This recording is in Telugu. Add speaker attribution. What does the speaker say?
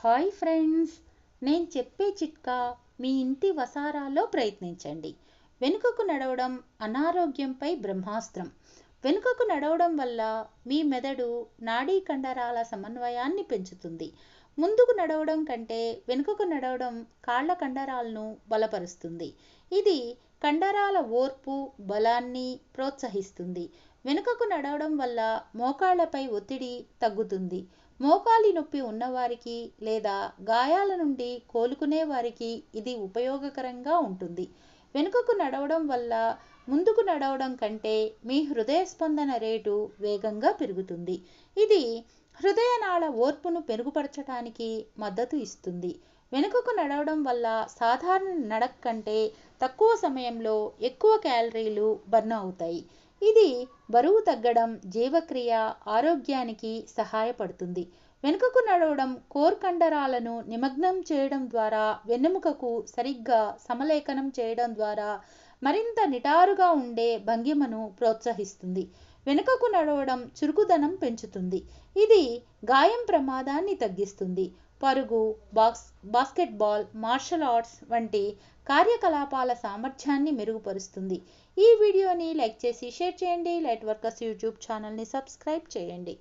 Speaker 1: హాయ్ ఫ్రెండ్స్ నేను చెప్పే చిట్కా మీ ఇంటి వసారాలో ప్రయత్నించండి. వెనుకకు నడవడం అనారోగ్యంపై బ్రహ్మాస్త్రం. వెనుకకు నడవడం వల్ల మీ మెదడు నాడీ కండరాల సమన్వయాన్ని పెంచుతుంది. ముందుకు నడవడం కంటే వెనుకకు నడవడం కాళ్ళ కండరాలను బలపరుస్తుంది. ఇది కండరాల ఓర్పు బలాన్ని ప్రోత్సహిస్తుంది. వెనుకకు నడవడం వల్ల మోకాళ్ళపై ఒత్తిడి తగ్గుతుంది. మోకాలి నొప్పి ఉన్నవారికి లేదా గాయాల నుండి కోలుకునే వారికి ఇది ఉపయోగకరంగా ఉంటుంది. వెనుకకు నడవడం వల్ల ముందుకు నడవడం కంటే మీ హృదయ స్పందన రేటు వేగంగా పెరుగుతుంది. ఇది హృదయనాళ ఓర్పును మెరుగుపరచడానికి మద్దతు ఇస్తుంది. వెనుకకు నడవడం వల్ల సాధారణ నడక కంటే తక్కువ సమయంలో ఎక్కువ క్యాలరీలు బర్న్ అవుతాయి. ఇది బరువు తగ్గడం జీవక్రియ ఆరోగ్యానికి సహాయపడుతుంది. వెనుకకు నడవడం కోర్ కండరాలను నిమగ్నం చేయడం ద్వారా వెన్నెముకకు సరిగ్గా సమలేఖనం చేయడం ద్వారా మరింత నిటారుగా ఉండే భంగిమను ప్రోత్సహిస్తుంది. వెనుకకు నడవడం చురుకుదనం పెంచుతుంది. ఇది గాయం ప్రమాదాన్ని తగ్గిస్తుంది. పరుగు బాక్స్ బాస్కెట్బాల్ మార్షల్ ఆర్ట్స్ వంటి కార్యకలాపాల సామర్థ్యాన్ని మెరుగుపరుస్తుంది. ఈ వీడియోని లైక్ చేసి షేర్ చేయండి. లైట్ వర్కర్స్ యూట్యూబ్ ఛానల్ని సబ్స్క్రైబ్ చేయండి.